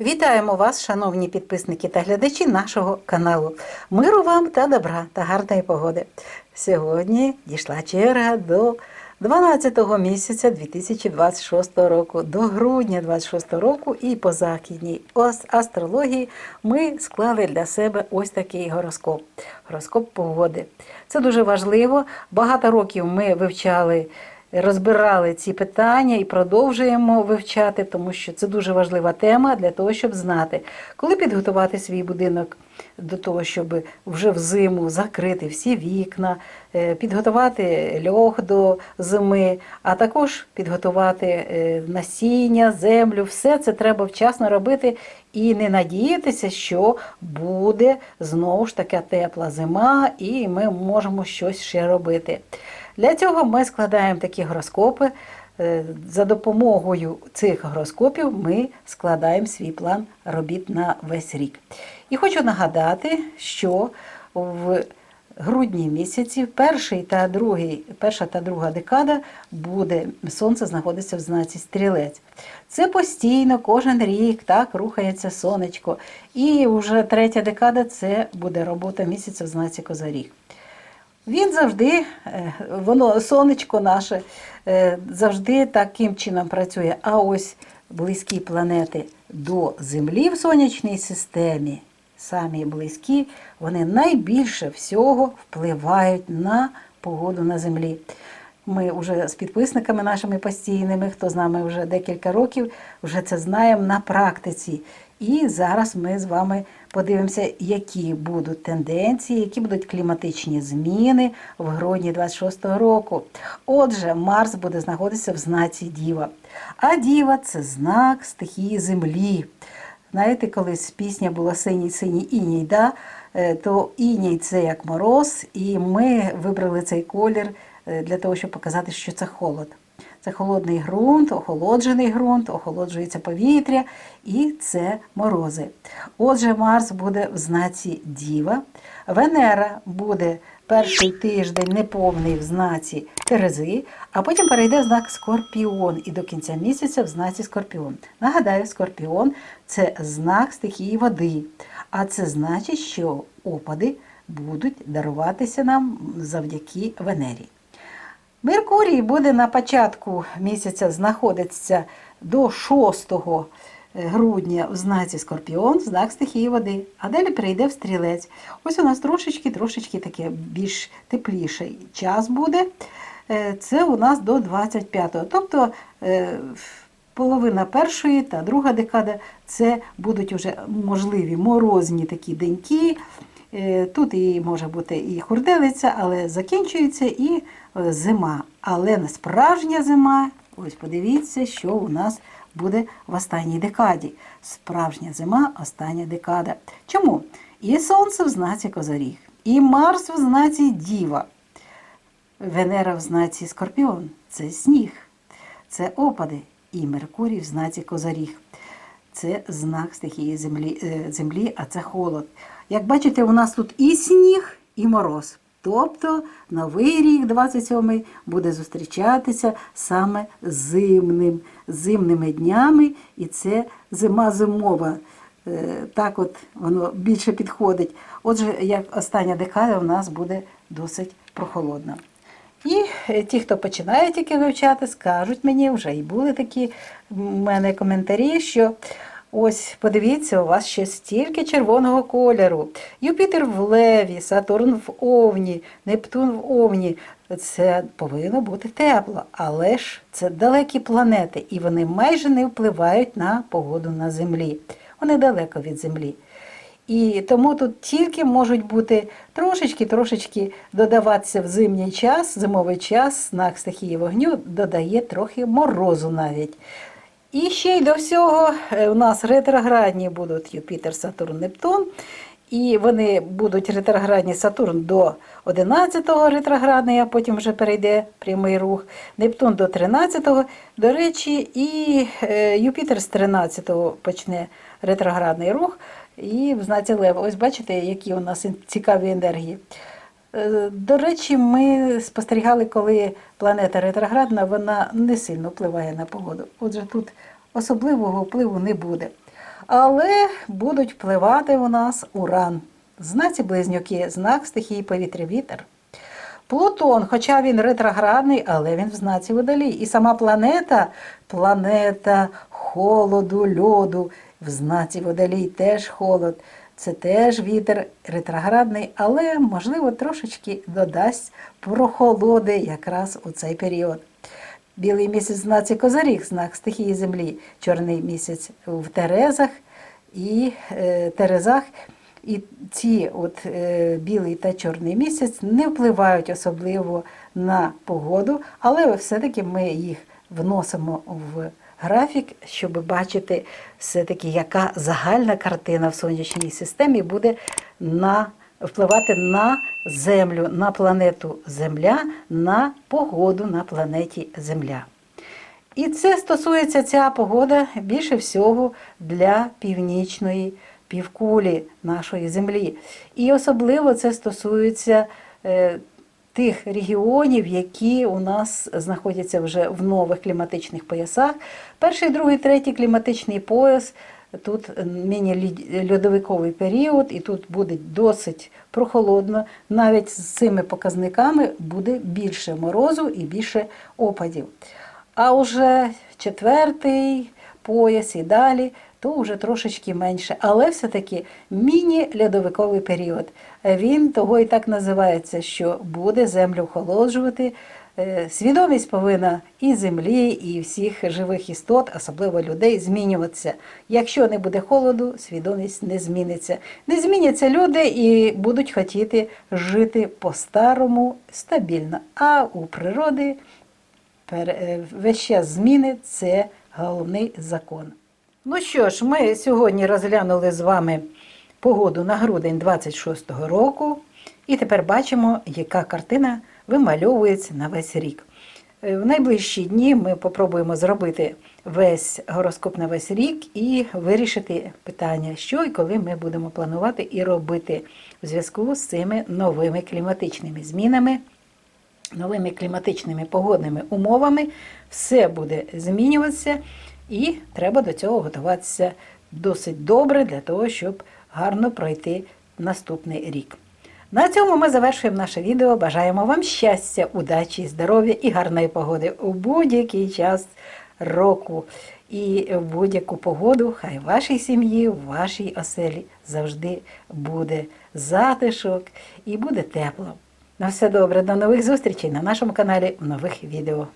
Вітаємо вас, шановні підписники та глядачі нашого каналу. Миру вам та добра та гарної погоди. Сьогодні дійшла черга до 12-го місяця 2026 року, до грудня 26 року, і по західній астрології ми склали для себе ось такий гороскоп. Гороскоп погоди. Це дуже важливо. Багато років ми вивчали розбирали ці питання і продовжуємо вивчати, тому що це дуже важлива тема для того, щоб знати, коли підготувати свій будинок до того, щоб вже взиму закрити всі вікна, е, підготувати льох до зими, а також підготувати е, насіння, землю. Все це треба вчасно робити і не надіятися, що буде знову ж така тепла зима, і ми можемо щось ще робити. Для цього ми складаємо такі гороскопи. Е, За допомогою цих гороскопів ми складаємо свій план робіт на весь рік. І хочу нагадати, що в грудні місяці, перший та другий, перша та друга декада буде сонце знаходиться в знаці стрілець. Це постійно, кожен рік так рухається сонечко. І вже третя декада це буде робота місяця в знаці Козаріг. Він завжди, е, воно сонечко наше е, завжди таким чином працює. А ось близькі планети до Землі в сонячній системі, самі близькі, вони найбільше всього впливають на погоду на Землі. Ми вже з підписниками нашими постійними, хто з нами вже декілька років, вже це знаємо на практиці. І зараз ми з вами подивимося, які будуть тенденції, які будуть кліматичні зміни в грудні 26-го року. Отже, Марс буде знаходитися в знаці Діва. А Діва це знак стихії Землі. Знаєте, колись пісня була синій синій іній, да? Е, то іній це як мороз, і ми вибрали цей колір е, для того, щоб показати, що це холод. Це холодний ґрунт, охолоджений ґрунт, охолоджується повітря і це морози. Отже, Марс буде в знаці Діва, Венера буде перший тиждень неповний в знаці Терези, а потім перейде в знак Скорпіон і до кінця місяця в знаці Скорпіон. Нагадаю, Скорпіон це знак стихії води, а це значить, що опади будуть даруватися нам завдяки Венері. Меркурій буде на початку місяця знаходитися до 6 грудня в знаці Скорпіон, знак стихії води, а далі перейде в стрілець. Ось у нас трошечки, трошечки таке більш тепліший час буде. Е, Це у нас до 25-го. Тобто е, половина першої та друга декада це будуть вже можливі морозні такі деньки. Е, Тут і може бути і хурделиця, але закінчується і е, зима. Але не справжня зима. Ось подивіться, що у нас буде в останній декаді. Справжня зима, остання декада. Чому? І сонце в знаці Козоріг, і Марс в знаці Діва. Венера в знаці Скорпіон це сніг, це опади, і Меркурій в знаці Козоріг. Це знак стихії землі, е, землі, а це холод. Як бачите, у нас тут і сніг, і мороз. Тобто новий рік, 27-й, буде зустрічатися саме зимним, зимними днями, і це зима зимова. Е, Так от воно більше підходить. Отже, як остання декада у нас буде досить прохолодна. І е, ті, хто починає тільки вивчати, скажуть мені, вже і були такі в мене коментарі, що ось подивіться, у вас ще стільки червоного кольору. Юпітер в Леві, Сатурн в Овні, Нептун в Овні. Це повинно бути тепло, але ж це далекі планети, і вони майже не впливають на погоду на Землі. Вони далеко від Землі. І тому тут тільки можуть бути трошечки-трошечки додаватися в зимній час, зимовий час, знак стихії вогню додає трохи морозу навіть. І ще й до всього е, у нас ретроградні будуть Юпітер, Сатурн, Нептун. І вони будуть ретроградні Сатурн до 11-го ретроградний, а потім вже перейде прямий рух. Нептун до 13-го. До речі, і е, Юпітер з 13-го почне ретроградний рух. І в знаці Лев. Ось бачите, які у нас цікаві енергії. Е, До речі, ми спостерігали, коли планета ретроградна, вона не сильно впливає на погоду. Отже, тут особливого впливу не буде. Але будуть впливати у нас уран. Знаці близнюки, знак стихії повітря вітер. Плутон, хоча він ретроградний, але він в знаці водолій. І сама планета, планета холоду, льоду, в знаці водолій теж холод. Це теж вітер ретроградний, але, можливо, трошечки додасть прохолоди якраз у цей період. Білий місяць в знаці Козаріг, знак стихії землі, чорний місяць в Терезах і е, Терезах. І ці от е, білий та чорний місяць не впливають особливо на погоду, але все-таки ми їх вносимо в графік, щоб бачити все-таки, яка загальна картина в сонячній системі буде на, впливати на Землю, на планету Земля, на погоду на планеті Земля. І це стосується ця погода більше всього для північної півкулі нашої землі. І особливо це стосується е, тих регіонів, які у нас знаходяться вже в нових кліматичних поясах. Перший, другий, третій кліматичний пояс. Тут міні-льодовиковий період, і тут буде досить прохолодно. Навіть з цими показниками буде більше морозу і більше опадів. А вже четвертий пояс і далі, то вже трошечки менше. Але все-таки міні-льодовиковий період. Він того і так називається, що буде землю охолоджувати. Е, Свідомість повинна і землі, і всіх живих істот, особливо людей, змінюватися. Якщо не буде холоду, свідомість не зміниться. Не зміняться люди і будуть хотіти жити по-старому стабільно. А у природи е, весь час зміни це головний закон. Ну що ж, ми сьогодні розглянули з вами погоду на грудень 26-го року, і тепер бачимо, яка картина вимальовується на весь рік. Е, В найближчі дні ми попробуємо зробити весь гороскоп на весь рік і вирішити питання, що і коли ми будемо планувати і робити в зв'язку з цими новими кліматичними змінами новими кліматичними погодними умовами. Все буде змінюватися, і треба до цього готуватися досить добре для того, щоб гарно пройти наступний рік. На цьому ми завершуємо наше відео. Бажаємо вам щастя, удачі, здоров'я і гарної погоди у будь-який час року. І в будь-яку погоду, хай в вашій сім'ї, в вашій оселі завжди буде затишок і буде тепло. На все добре, до нових зустрічей на нашому каналі в нових відео.